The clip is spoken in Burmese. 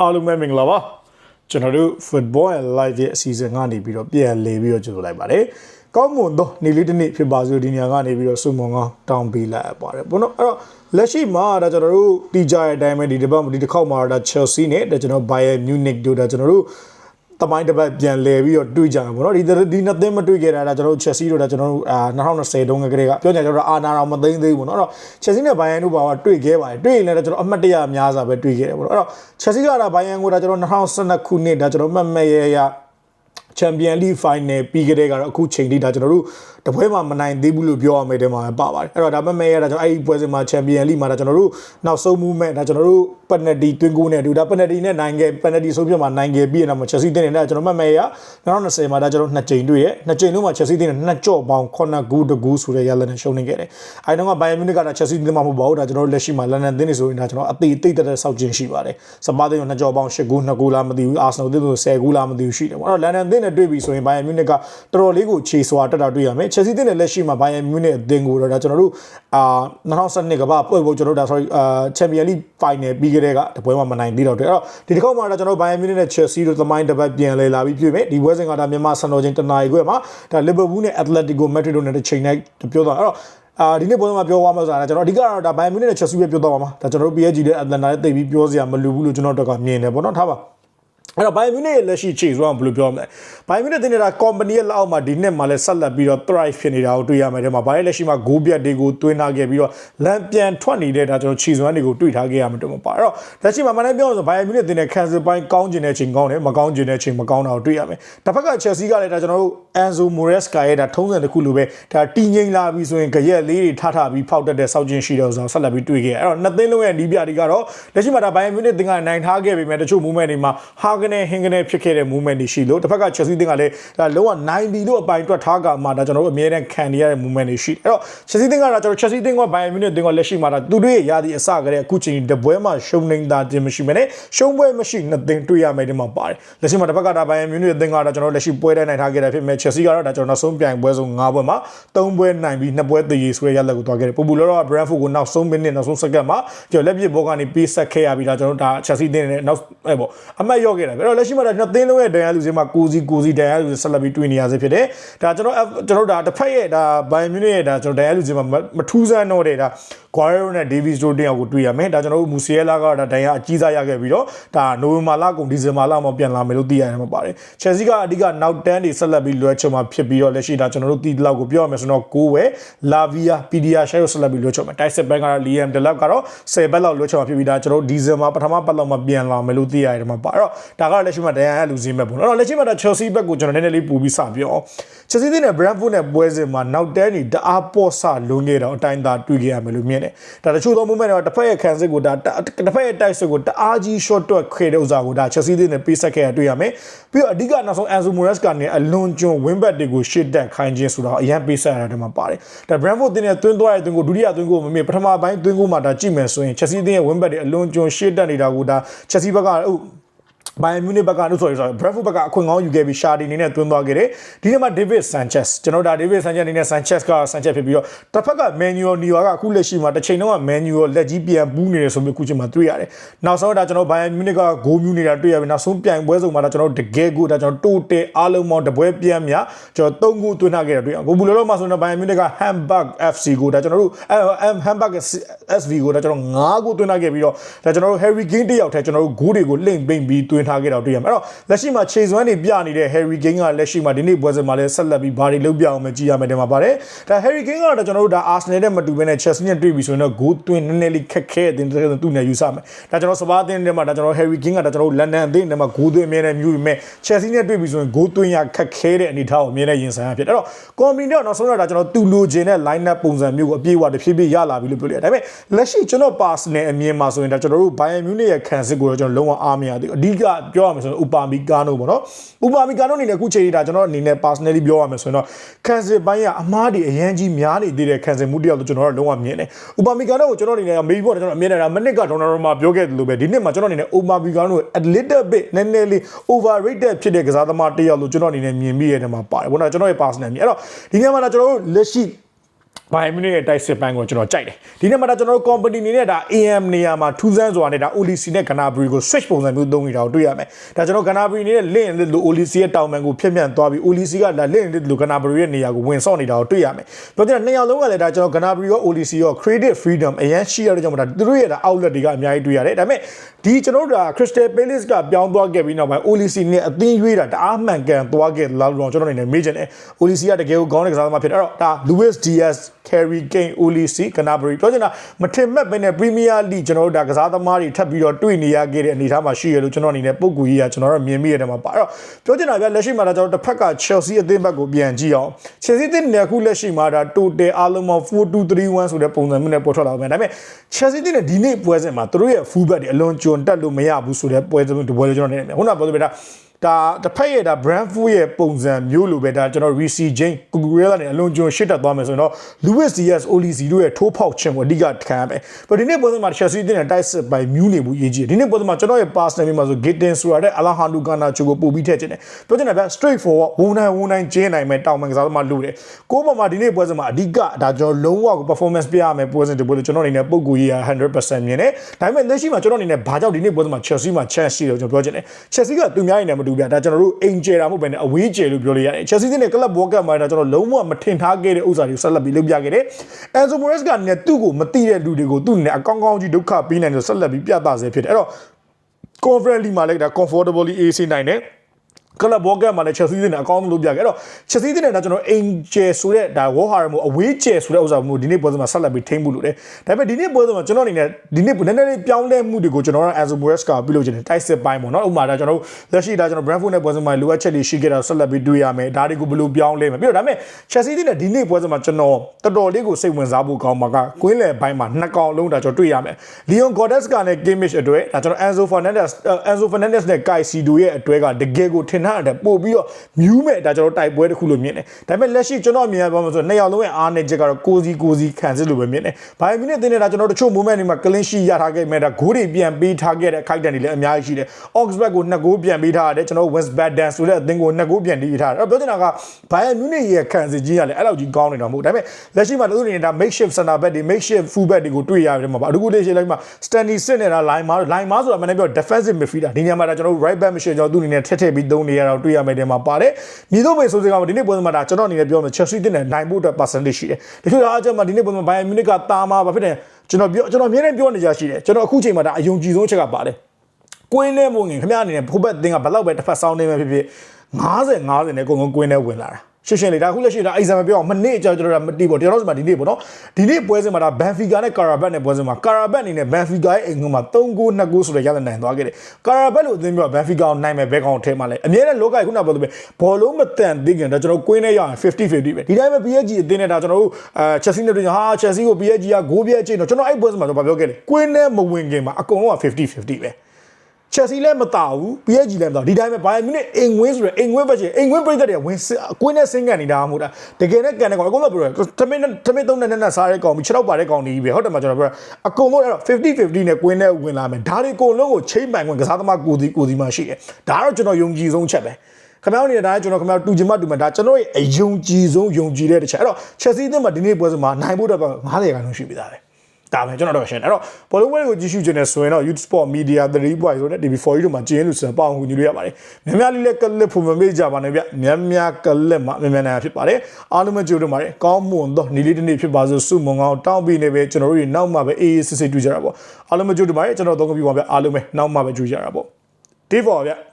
အားလုံးပဲမင်္ဂလာပါကျွန်တော်တို့ football and live ရဲ့အစီအစဉ်ကနေပြီးတော့ပြန်လည်ပြီးတော့ကြိုဆိုလိုက်ပါတယ်ကောင်းမွန်သောနေ့လေးတစ်နေ့ဖြစ်ပါစို့ဒီညကနေပြီးတော့စုံမွန်ကောင်းတောင်းပေးလိုက်ပါတယ်ဘုနော်အဲ့တော့လက်ရှိမှာဒါကျွန်တော်တို့တီကြရဲ့အတိုင်းပဲဒီတစ်ပတ်ဒီတစ်ခေါက်မှာဒါ Chelsea နဲ့ဒါကျွန်တော် Bayern Munich တို့ဒါကျွန်တော်တို့ တမိုင်းတစ်ပတ်ပြန်လဲပြီးတော့တွေ့ကြတာပေါ့နော်ဒီဒီနှစ်သင်းမတွေ့ခဲ့တာဒါကျွန်တော်တို့ Chelsea တို့ဒါကျွန်တော်တို့အာ2020တုန်းကကလေးကပြောကြကျွန်တော်တို့အာနာတော်မသိမ့်သေးဘူးပေါ့နော်အဲ့တော့ Chelsea နဲ့ Bayern တို့ဘာကတွေ့ခဲ့ပါတယ်တွေ့ရင်လည်းကျွန်တော်အမှတ်တရအများစွာပဲတွေ့ခဲ့တယ်ပေါ့နော်အဲ့တော့ Chelsea ကဒါ Bayern ကိုဒါကျွန်တော်2012ခုနှစ်ဒါကျွန်တော်မှတ်မဲ့ရရ ချန်ပီယံလိဖိုင်နယ်ပြီးကြတဲ့ကတော့အခုချိန်ထိဒါကျွန်တော်တို့တပွဲမှာမနိုင်သေးဘူးလို့ပြောရမယ်တဲမှာပါပါတယ်အဲ့တော့ဒါပေမဲ့ရတာကျွန်တော်အဲ့ဒီပွဲစဉ်မှာချန်ပီယံလိမှာဒါကျွန်တော်တို့နောက်ဆုံး movement ဒါကျွန်တော်တို့ပက်နတီတွင်းကိုနဲ့အတူဒါပက်နတီနဲ့နိုင်ခဲ့ပက်နတီဆုံးဖြတ်မှာနိုင်ခဲ့ပြီးရင်တော့ချက်စီတင်းနေတာကျွန်တော်မှတ်မဲ့ရ2020မှာဒါကျွန်တော်နှစ်ကြိမ်တွေ့ရနှစ်ကြိမ်လုံးမှာချက်စီတင်းနဲ့နှစ်ကြော့ပေါင်း9ဂူးတဂူးဆိုတဲ့ရလနဲ့ရှုံးနေခဲ့တယ်အဲ့တော့ကဘိုင်ယန်မြူနစ်ကဒါချက်စီတင်းမှာမဟုတ်ပါဘူးဒါကျွန်တော်လက်ရှိမှာလန်ဒန်တင်းနေဆိုရင်ဒါကျွန်တော်အသေးတိတ်တဲ့စောက်ကျင်ရှိပါတယ်စပါးတင်းနှစ်ကြော့ပေါင်း10ဂူး2ဂူးလားမသိဘူးအာဆနယ်တင်းဆို10ဂူးလားမသိဘူးရှိတယ်ပေါ့အဲ့တော့လန်ဒန်တင်းနဲ့တွေ့ပြီဆိုရင်ဘိုင်ယန်မြူနစ်ကတော်တော်လေးကိုခြေစွာတက်တာတွေ့ရမယ်ချက်စီတင်းနဲ့လက်ရှိမှာဘိုင်ယန်မြူနစ်အသင်းကိုတော့ဒါကျွန်တော်တို့အာ2012ကဘာပွဲဖို့ကျွန်တော်တို့ဒါ sorry အာချန်ပီယံလိဖိုင်နယ်ပြီးခဲ့တဲ့ကတပွဲမှာမနိုင်သေးတော့တယ်အဲ့တော့ဒီတစ်ခေါက်မှာတော့ကျွန်တော်ဘိုင်ယန်မြူနစ်နဲ့ချက်စီတို့သမိုင်းတစ်ပတ်ပြန်လဲလာပြီးပြည့်မယ်ဒီပွဲစဉ်ကဒါမြန်မာစံတော်ချိန်တနာရီခွဲမှာဒါလီဗာပူးနဲ့အက်တလက်တီကိုမက်ဒရစ်တို့နဲ့တစ်ချိန်နဲ့ပြောသွားအဲ့တော့အာဒီနေ့ပုံမှာပြောသွားမှာဆိုတာကျွန်တော်အဓိကတော့ဒါဘိုင်မီနစ်နဲ့ချက်စီပဲပြောသွားမှာပါဒါကျွန်တော်တို့ PSG နဲ့အတလန်တာနဲ့တိတ်ပြီးပြောစရာမလိုဘူးလို့ကျွန်တော်တို့ကမြင်တယ်ပေါ့နော်ထားပါ အဲ့တော့ဘိုင်မီနစ်ရဲ့လက်ရှိခြေစွမ်းဘယ်လိုပြောမလဲဘိုင်မီနစ်တင်နေတာ company ရဲ့လက်အောက်မှာဒီနှစ်မှာလည်းဆက်လက်ပြီးတော့ thrive ဖြစ်နေတာကိုတွေ့ရမယ်တဲ့မှာဘိုင်လက်ရှိမှာ goal ပြတ်တွေကိုတွင်းထားခဲ့ပြီးတော့လမ်းပြန်ထွက်နေတဲ့ဒါကျွန်တော်ခြေစွမ်းတွေကိုတွေ့ထားခဲ့ရမှာတော့မပါအဲ့တော့လက်ရှိမှာမနေ့ပြောဆိုဘိုင်မီနစ်တင်တဲ့ cancel ပိုင်းကောင်းကျင်တဲ့ချိန်ကောင်းတယ်မကောင်းကျင်တဲ့ချိန်မကောင်းတာကိုတွေ့ရမယ်တစ်ဖက်က Chelsea ကလည်းဒါကျွန်တော်တို့ Enzo Maresca ရဲ့ဒါထုံးစံတစ်ခုလိုပဲဒါတီငိမ့်လာပြီးဆိုရင်ကြရက်လေးတွေထထပြီးဖောက်တက်တဲ့စောက်ချင်းရှိတော့ဆိုဆက်လက်ပြီးတွေ့ခဲ့အဲ့တော့နှစ်သင်းလုံးရဲ့ဒီပြတွေကတော့လက်ရှိမှာဒါဘိုင်မီနစ်တင်ကနိုင်ထားခဲ့ပေမဲ့တချို့ movement တွေမှာဟာဂနဲ့ဟင်ဂနဲ့ဖြစ်ခဲ့တဲ့ movement တွေရှိလို့တစ်ဖက်က Chelsea တင်ကလည်းဒါလုံးဝနိုင်ပြီလို့အပိုင်တွက်ထားကမှဒါကျွန်တော်တို့အမြဲတမ်းခံနေရတဲ့ movement တွေရှိအဲ့တော့ Chelsea တင်ကတော့ကျွန်တော် Chelsea တင်ကဘိုင်မီနစ်တင်ကလက်ရှိမှာဒါသူတို့ရဲ့ရာသီအစကတည်းကအခုချိန်တပွဲမှာရှုံနေတာတင်မရှိမနဲ့ရှုံပွဲမရှိနှစ်သင်းတွေ့ရမယ်ဒီမှာပါတယ်လက်ရှိမှာတစ်ဖက်ကဒါဘိုင်မီနစ်တင်ကတော့ကျွန်တော်လက်ရှိပွဲတိုင်းနိုင်ထားခဲ့တဲ့ဖြစ်မဲ့ Chelsea ကတော့ဒါကျွန်တော်နောက်ဆုံးပြိုင်ပွဲဆုံး၅ပွဲမှာ၃ပွဲနိုင်ပြီး၂ပွဲတည်ရဆွဲရလက်ကိုသွားခဲ့တယ်ပူပူလောလောက Brentford ကိုနောက်ဆုံးမိနစ်နောက်ဆုံးစက္ကန့်မှာကျွန်တော်လက်ပြဘောကနေပေးဆက်ခဲ့ရပြီးဒါကျွန်တော်ဒါ Chelsea တင်နဲ့နောက်အဲပေါ့အမှတ်ရောက်ခဲ့တယ်အဲ့တော့လက်ရှိမှာဒါနှစ်သင်းလုံးရဲ့ဒဏ်ရာလူစင်းမှာကိုစီကိုစီဒဏ်ရာလူစဆက်လက်ပြီးတွေ့နေရစေဖြစ်တယ်ဒါကျွန်တော်ကျွန်တော်ဒါတစ်ဖက်ရဲ့ဒါဘိုင်မြူနစ်ရဲ့ဒါကျွန်တော်ဒဏ်ရာလူစင်းမှာမထူးဆန်းတော့တဲ့ဒါ Guerrero နဲ့ Davies တို့တင်အောင်ကိုတွေ့ရမယ်ဒါကျွန်တော်တို့ Musiala ကဒါဒဏ်ရာအကြီးစားရခဲ့ပြီးတော့ဒါနိုဝင်ဘာလကုန်ဒီဇင်ဘာလမှာပြန်လာမယ်လို့သိရတယ်မှာပါတယ် Chelsea ကအဓိကနောက်တန်းတွေဆက်လက်ပြီးလွှဲချုံမှာဖြစ်ပြီးတော့လက်ရှိဒါကျွန်တော်တို့တီလောက်ကိုပြောရမယ်ဆိုတော့9ဝယ် Lavia Pedia Share ဆက်လက်ပြီးလွှဲချုံမယ် Tyson Bank ကတော့ Liam Delap ကတော့10ဘက်လောက်လွှဲချုံမှာဖြစ်ပြီးဒါကျွန်တော်တို့ဒီဇင်ဘာပထမပတ်လောက်မှာပြန်လာမယ်လို့သိရတယ်မှာပါအဲ့တော့ဒါကတော့လက်ရှိမှာဒဏ်ရာလူစင်းမဲ့ပေါ့နော်အဲ့တော့လက်ရှိမှာဒါ Chelsea ဘက်ကိုကျွန်တော်နည်းနည်းလေးပူပြီးစပြော Chelsea နဲ့ Brentford နဲ့ပွဲစဉ်မှာနောက်တန်းတွေတအားပေါ့ဆလွန်ခဲ့တော့အတိုင်းသာတွေ့ခဲ့ရမယ်လို့မြင်တယ်ဒါတချို့သော moment တော့တစ်ဖက်ရဲ့ခံစစ်ကိုဒါတစ်ဖက်ရဲ့ တိုက်စစ်ကိုတအားကြီး short တွက်ခဲ့တဲ့ဥစ္စာကိုဒါ Chelsea နဲ့ပေးဆက်ခဲ့ရတွေ့ရမယ်ပြီးတော့အဓိကနောက်ဆုံး Enzo Maresca နဲ့အလွန်ကျွံ win back တွေကိုရှစ်တက်ခိုင်းခြင်းဆိုတော့အရင်ပေးဆက်ရတဲ့မှာပါတယ်ဒါ Brentford တင်နဲ့တွင်းသွားတဲ့တွင်းကိုဒုတိယတွင်းကိုမမေ့ပထမပိုင်းတွင်းကိုမှဒါကြည့်မယ်ဆိုရင် Chelsea တင်ရဲ့ win back တွေအလွန်ကျွံရှစ်တက်နေတာကိုဒါ Chelsea ဘက်ကဟုတ် ဘိုင်မြူနစ်ဘက်ကလို့ဆိုရဆိုဘရက်ဖူဘက်ကအခွင့်ကောင်းယူခဲ့ပြီးရှာဒီနေနဲ့တွင်းသွားခဲ့တယ်ဒီနေ့မှာဒေးဗစ်ဆန်ချက်စ်ကျွန်တော်ဒါဒေးဗစ်ဆန်ချက်အနေနဲ့ဆန်ချက်ကဆန်ချက်ဖြစ်ပြီးတော့တစ်ဖက်ကမန်နျူနီဝါကအခုလက်ရှိမှာတစ်ချိန်လုံးကမန်နျူလက်ကြီးပြန်ပူးနေတယ်ဆိုပြီးအခုချိန်မှာတွေ့ရတယ်နောက်ဆုံးဒါကျွန်တော်ဘိုင်မြူနစ်ကဂိုးမြူနေတာတွေ့ရပြီနောက်ဆုံးပြိုင်ပွဲဆုံးမှာဒါကျွန်တော်တကယ်ကိုဒါကျွန်တော်တိုးတဲအားလုံးပေါင်းတပွဲပြန်မြကျွန်တော်၃ခုတွင်းထားခဲ့တယ်တွေ့ရကိုဘူလောလောမှာဆိုတော့ဘိုင်မြူနစ်က Hamburg FC ကိုဒါကျွန်တော်တို့ Hamburg SV ကိုဒါကျွန်တော်၅ခုတွင်းထားခဲ့ပြီးတော့ဒါကျွန်တော်တို့ Harry Kane တယောက်ထဲကျွန်တော်တို့ဂိုးတွေကိုလိမ့်ပိမ့်ပြီးတွင်းထားခဲ့တော့တွေ့ရမှာအဲ့တော့လက်ရှိမှာခြေစွမ်းတွေပြနေတဲ့ Harry Kane ကလက်ရှိမှာဒီနေ့ပွဲစဉ်မှာလည်းဆက်လက်ပြီးဘာတွေလုပ်ပြအောင်မကြည့်ရမယ်တဲ့မှာပါတယ်ဒါ Harry Kane ကတော့ကျွန်တော်တို့ဒါ Arsenal နဲ့မတူဘဲနဲ့ Chelsea နဲ့တွေ့ပြီဆိုရင်တော့ဂိုးသွင်းနည်းနည်းလေးခက်ခဲတဲ့သူနဲ့ယူဆမယ်ဒါကျွန်တော်စပါးအသင်းထဲမှာဒါကျွန်တော် Harry Kane ကဒါကျွန်တော် London အသင်းထဲမှာဂိုးသွင်းအမြဲတမ်းမြူပြီးမဲ့ Chelsea နဲ့တွေ့ပြီဆိုရင်ဂိုးသွင်းရခက်ခဲတဲ့အနေအထားကိုအမြဲတမ်းရင်ဆိုင်ရဖြစ်တယ်အဲ့တော့ Company တော့နောက်ဆုံးတော့ဒါကျွန်တော်တူလိုချင်တဲ့ line up ပုံစံမျိုးကိုအပြည့်အဝတဖြည်းဖြည်းရလာပြီလို့ပြောလိုက်တယ်ဒါပေမဲ့လက်ရှိကျွန်တော် pass နဲ့အမြင်မှာဆိုရင်ဒါကျွန်တော်တို့ Bayern Munich ရဲ့ခံစစ်ကိုတော့ကျွန်တော်လုံးဝအားမရသေးဘူးအဓိကပြောရမယ်ဆိုရင် Upamecano ပေါ့နော် Upamecano အနေနဲ့အခုချိန်ဒါကျွန်တော်အနေနဲ့ personally ပြောရမယ်ဆိုရင်တော့ခံစစ်ပိုင်းကအမားတွေအရန်ကြီးများနေသေးတဲ့ခံစစ်မှုတယောက်လို့ကျွန်တော်တို့လုံးဝမြင်တယ် Upamecano ကိုကျွန်တော်အနေနဲ့မေးဖို့ကျွန်တော်အမြင်နဲ့ဒါမနစ်ကဒေါ်နာရိုမာပြောခဲ့တယ်လို့ပဲဒီနှစ်မှာကျွန်တော်အနေနဲ့ Upamecano ကို a little bit နည်းနည်းလေး overrated ဖြစ်တဲ့ကစားသမားတယောက်လို့ကျွန်တော်အနေနဲ့မြင်မိရတဲ့မှာပါတယ်ဘောနော်ကျွန်တော်ရဲ့ personal မြင်အဲ့တော့ဒီနေ့မှာကျွန်တော်တို့လက်ရှိ ဘိုင်မီနစ်ရဲ့တိုက်စစ်ပိုင်းကိုကျွန်တော်ကြိုက်တယ်ဒီနေ့မှာဒါကျွန်တော်တို့ company နေနဲ့ဒါ AM နေရာမှာထူးဆန်းစွာနဲ့ဒါ OLC နဲ့ Canabri ကို switch ပုံစံမျိုးသုံးနေတာကိုတွေ့ရမယ်ဒါကျွန်တော် Canabri နေတဲ့ link လို့ OLC ရဲ့တောင်ပံကိုဖြည့်ပြန်သွားပြီး OLC ကဒါ link လို့ Canabri ရဲ့နေရာကိုဝင်ဆော့နေတာကိုတွေ့ရမယ်ပြောချင်တာနှစ်ယောက်လုံးကလည်းဒါကျွန်တော် Canabri ရော OLC ရော creative freedom အရင်ရှိရတဲ့ကြောင့်ဒါသူတို့ရဲ့ဒါ outlet တွေကအများကြီးတွေ့ရတယ်ဒါပေမဲ့ဒီကျွန်တော်တို့ဒါ Crystal Palace ကပြောင်းသွားခဲ့ပြီးနောက်ပိုင်း OLC နဲ့အသင်းရွေးတာတအားမှန်ကန်သွားခဲ့လောက်တော့ကျွန်တော်အနေနဲ့မေးချင်တယ် OLC ကတကယ်ကိုခေါင်းနဲ့ကစားသမားဖြစ်တယ်အဲ့တော့ဒါ Luis Diaz Kerry Kane OLC Canterbury ပြောချင်တာမထင်မဲ့ပဲနဲ့ Premier League ကျွန်တော်တို့ဒါကစားသမားတွေထပ်ပြီးတော့တွေ့နေရခဲ့တဲ့အနေအထားမှာရှိရလို့ကျွန်တော်အနေနဲ့ပုံကူကြီးကကျွန်တော်တို့မြင်မိရတဲ့မှာပါအဲ့တော့ပြောချင်တာဗျလက်ရှိမှာဒါကျွန်တော်တစ်ဖက်က Chelsea အသင်းဘက်ကိုပြန်ကြည့်အောင် Chelsea အသင်းနဲ့အခုလက်ရှိမှာဒါ total အားလုံးပေါင်း4231ဆိုတဲ့ပုံစံမျိုးနဲ့ပေါ်ထွက်လာပါမယ်ဒါပေမဲ့ Chelsea အသင်းနဲ့ဒီနေ့ပွဲစဉ်မှာသူတို့ရဲ့ full back တွေအလွန်ကျွံတက်လို့မရဘူးဆိုတဲ့ပွဲစဉ်ဒီပွဲလေးကျွန်တော်နေခုနကပြောသလိုပဲဒါ ဒါတစ်ဖက်ရဲ့ဒါ Brentford ရဲ့ပုံစံမျိုးလိုပဲဒါကျွန်တော် Reece James Cucurella နဲ့အလွန်ကျွံရှစ်တက်သွားမယ်ဆိုရင်တော့ Luis Diaz Olise တို့ရဲ့ထိုးဖောက်ခြင်းကိုအဓိကခံရမယ်။ but ဒီနေ့ပွဲစဉ်မှာ Chelsea တင်တဲ့ တိုက်စစ်ပိုင်းမြူးနေဘူးရေးကြီးတယ်။ဒီနေ့ပွဲစဉ်မှာကျွန်တော်ရဲ့ personal မှာဆို Gittins ဆိုတာတဲ့ Alejandro Garnacho ကိုပို့ပြီးထည့်ချင်တယ်။ပြောချင်တာဗျ straight forward ဝန်နိုင်ဝန်နိုင်ကျင်းနိုင်မဲ့တောင်ပန်ကစားသမားလို့တယ်။ကိုယ့်ပေါ်မှာဒီနေ့ပွဲစဉ်မှာအဓိကဒါကျွန်တော်လုံးဝကို performance ပြရမယ်ပွဲစဉ်ဒီပွဲလို့ကျွန်တော်အနေနဲ့ပုံကူကြီးရ100%မြင်တယ်။ဒါပေမဲ့လက်ရှိမှာကျွန်တော်အနေနဲ့ဘာကြောင့်ဒီနေ့ပွဲစဉ်မှာ Chelsea မှာ chance ရှိတယ်ကျွန်တော်ပြောချင်တယ်။ Chelsea ကသူများနေနဲ့မတူပြဒါကျွန်တော်တို့အိမ်ကျယ်တာမဟုတ်ဘဲနဲ့အဝေးကျယ်လို့ပြောလို့ရတယ်။ Chelsea နဲ့ club world cup မှာဒါကျွန်တော်လုံးဝမထင်ထားခဲ့တဲ့ဥစ္စာတွေကိုဆက်လက်ပြီးလုပ်ပြခဲ့တယ်။ Enzo Morales ကလည်းသူ့ကိုမသိတဲ့လူတွေကိုသူ့နဲ့အကောင်းကောင်းကြီးဒုက္ခပေးနိုင်လို့ဆက်လက်ပြီးပြသစေဖြစ်တယ်။အဲ့တော့ conference league မှာလည်းဒါ comfortably AC နိုင်တယ် ကလပ်ဘောကတ်မှာလည်း Chelsea နဲ့အကောင်းဆုံးလုပ်ပြခဲ့အဲ့တော့ Chelsea နဲ့တော့ကျွန်တော်အင်ဂျယ်ဆိုတဲ့ဒါ Warhammer မို့အဝေးကျယ်ဆိုတဲ့ဥစ္စာမျိုးဒီနေ့ပွဲစဉ်မှာဆက်လက်ပြီးထိမ့်မှုလို့တယ်ဒါပေမဲ့ဒီနေ့ပွဲစဉ်မှာကျွန်တော်အနေနဲ့ဒီနေ့နည်းနည်းလေးပြောင်းလဲမှုတွေကိုကျွန်တော်တို့ Enzo Morales ကပြုလုပ်ခြင်းတယ်တိုက်စစ်ပိုင်းပေါ့နော်ဥပမာဒါကျွန်တော်တို့လက်ရှိဒါကျွန်တော် Brentford နဲ့ပွဲစဉ်မှာလိုအပ်ချက်တွေရှိခဲ့တာဆက်လက်ပြီးတွေ့ရမယ်ဒါတွေကိုဘယ်လိုပြောင်းလဲမယ်ပြီးတော့ဒါပေမဲ့ Chelsea နဲ့ဒီနေ့ပွဲစဉ်မှာကျွန်တော်တော်တော်လေးကိုစိတ်ဝင်စားဖို့ကောင်းမှာကကွင်းလယ်ပိုင်းမှာနှစ်ကောင်လုံးဒါကျွန်တော်တွေ့ရမယ် Leon Goretzka နဲ့ Kimmich အတွက်ဒါကျွန်တော် Enzo Fernandez Enzo Fernandez နဲ့ Caicedo ရဲ့အတွဲကတကယ်ကိုထင်ထားတဲ့ပို့ပြီးတော့မြူးမဲ့ဒါကျွန်တော်တိုက်ပွဲတစ်ခုလို့မြင်တယ်ဒါပေမဲ့လက်ရှိကျွန်တော်မြင်ရပါမှာဆိုနှစ်ယောက်လုံးရဲ့အားနဲ့ချက်ကတော့ကိုစီကိုစီခံစစ်လို့ပဲမြင်တယ်ဘိုင်မီနစ်တင်းနေတာကျွန်တော်တို့တချို့ moment တွေမှာ clean sheet ရထားခဲ့မဲ့ဒါဂိုးတွေပြန်ပေးထားခဲ့တဲ့ခိုက်တန်တွေလည်းအများကြီးရှိတယ် Oxford ကိုနှစ်ဂိုးပြန်ပေးထားရတယ်ကျွန်တော် West Baden ဆိုတဲ့အသင်းကိုနှစ်ဂိုးပြန်တီးထားတယ်အဲ့တော့ပြောချင်တာကဘိုင်မီနစ်ရဲ့ခံစစ်ကြီးကလည်းအဲ့လောက်ကြီးကောင်းနေတာမဟုတ်ဒါပေမဲ့လက်ရှိမှာသူတို့အနေနဲ့ဒါ makeshift center back တွေ makeshift full back တွေကိုတွေ့ရတယ်မှာပါအခုလေးရှိလိုက်မှာ Stanley စစ်နေတာ line မှာ line မှာဆိုတာမနေ့ပြော defensive midfielder ဒီညမှာဒါကျွန်တော်တို့ right back မရှိကျွန်တော်သူ့အနေနဲ့ထက်ထည့်ပြီးသုံးနေရတာတွေ့ရမယ်တဲ့မှာပါတယ်မြေတော့မေဆိုစကားမှာဒီနေ့ပွဲမှာဒါကျွန်တော်အနေနဲ့ပြောမယ် Chelsea တင်တဲ့နိုင်ဖို့အတွက် percentage ရှိတယ်တချို့အားချက်မှာဒီနေ့ပွဲမှာ Bayern Munich ကတာမာဘာဖြစ်တယ်ကျွန်တော်ပြောကျွန်တော်အမြဲတမ်းပြောနေကြရှိတယ်ကျွန်တော်အခုချိန်မှာဒါအယုံကြည်ဆုံးချက်ကပါတယ်ကွင်းထဲပုံငင်ခင်ဗျားအနေနဲ့ဘိုးဘက်တင်ကဘလောက်ပဲတစ်ဖက်ဆောင်းနေမှဖြစ်ဖြစ်90 90နဲ့အကုန်လုံးကွင်းထဲဝင်လာတာ ရှင်းရှင်းလေးဒါခုလက်ရှိဒါအိဇမ်မပြောအောင်မနေ့အကြောင်းကျွန်တော်တို့မတီးပေါ့ကျွန်တော်တို့ဒီမှာဒီနေ့ပေါ့နော်ဒီနေ့ပွဲစဉ်မှာဒါဘန်ဖီကာနဲ့ကာရာဘတ်နဲ့ပွဲစဉ်မှာကာရာဘတ်အနေနဲ့ဘန်ဖီကာရဲ့အိမ်ကမှာ3ဂိုး2ဂိုးဆိုတဲ့ရလနိုင်သွားခဲ့တယ်ကာရာဘတ်လို့အသင်းပြောဘန်ဖီကာကိုနိုင်မယ်ဘဲကောင်ထဲမှာလဲအမြဲတမ်းလောကကြီးခုနပြောသလိုပဲဘောလုံးမတန်သေးခင်ဒါကျွန်တော်ကွင်းနဲ့ရအောင်50 50ပဲဒီတိုင်းပဲ PSG အသင်းနဲ့ဒါကျွန်တော်တို့အဲချက်စီနဲ့တွေ့ဟာချက်စီကို PSG ကဂိုးပြည့်ချိန်တော့ကျွန်တော်အဲ့ပွဲစဉ်မှာကျွန်တော်ပြောခဲ့တယ်ကွင်းနဲ့မဝင်ခင်မှာအကုန်လုံးက50 50ပဲ ချက်စီလည်းမတာဘူး PSG လည်းမတာဒီတိုင်းပဲဘိုင်မြူနစ်အိမ်ဝင်းဆိုရယ်အိမ်ဝင်းပဲချင်အိမ်ဝင်းပြိတ္တတွေဝင်ကွင်းနဲ့ဆင်းကန်နေတာမဟုတ်တာတကယ်နဲ့ကန်တဲ့ကောင်အကုန်လုံးပြောတယ်တမင်းတမင်းသုံးနဲ့နဲ့စားတဲ့ကောင်ပြီး6တော့ပါတဲ့ကောင်တွေကြီးပဲဟုတ်တယ်မကျွန်တော်ပြောအကုန်လုံးအဲ့တော့50 50နဲ့ကွင်းနဲ့ဝင်လာမယ်ဒါတွေအကုန်လုံးကိုချိန်ပိုင်ခွင့်ကစားသမားကိုစီကိုစီမှရှိတယ်ဒါတော့ကျွန်တော်ယုံကြည်ဆုံးချက်ပဲခင်ဗျားတို့နေတာကျွန်တော်ခင်ဗျားတူချင်မှတူမှဒါကျွန်တော်ရဲ့အယုံကြည်ဆုံးယုံကြည်တဲ့တစ်ချက်အဲ့တော့ချက်စီးသင်းမှာဒီနေ့ပွဲစဉ်မှာနိုင်ဖို့တော့90ခန်းလုံးရှိပြီသားတယ် ဒါပဲကျွန်တော်တော့ရှင်းအဲ့တော့ဘောလုံးပွဲကိုကြည့်ရှုခြင်းနဲ့ဆိုရင်တော့ Youth Sport Media 3 point ဆိုတဲ့ TV4 ကြီးတို့မှာကျင်းလို့ဆိုပေါအောင်ကူညီလို့ရပါတယ်များများလေးလက်ကလစ်ဖို့မမေ့ကြပါနဲ့ဗျများများကလစ်မှာများများနိုင်ဖြစ်ပါတယ်အားလုံးပဲကြိုးတော့ပါတယ်ကောင်းမွန်သောနေ့လေးတစ်နေ့ဖြစ်ပါစို့စုမုံကောင်းတောင်းပြီးနေပဲကျွန်တော်တို့တွေနောက်မှပဲအေးအေးဆေးဆေးတွေ့ကြတာပေါ့အားလုံးပဲကြိုးတော့ပါတယ်ကျွန်တော်တော့ကပြပါဗျအားလုံးပဲနောက်မှပဲကြိုးကြတာပေါ့ Day4 ဗျ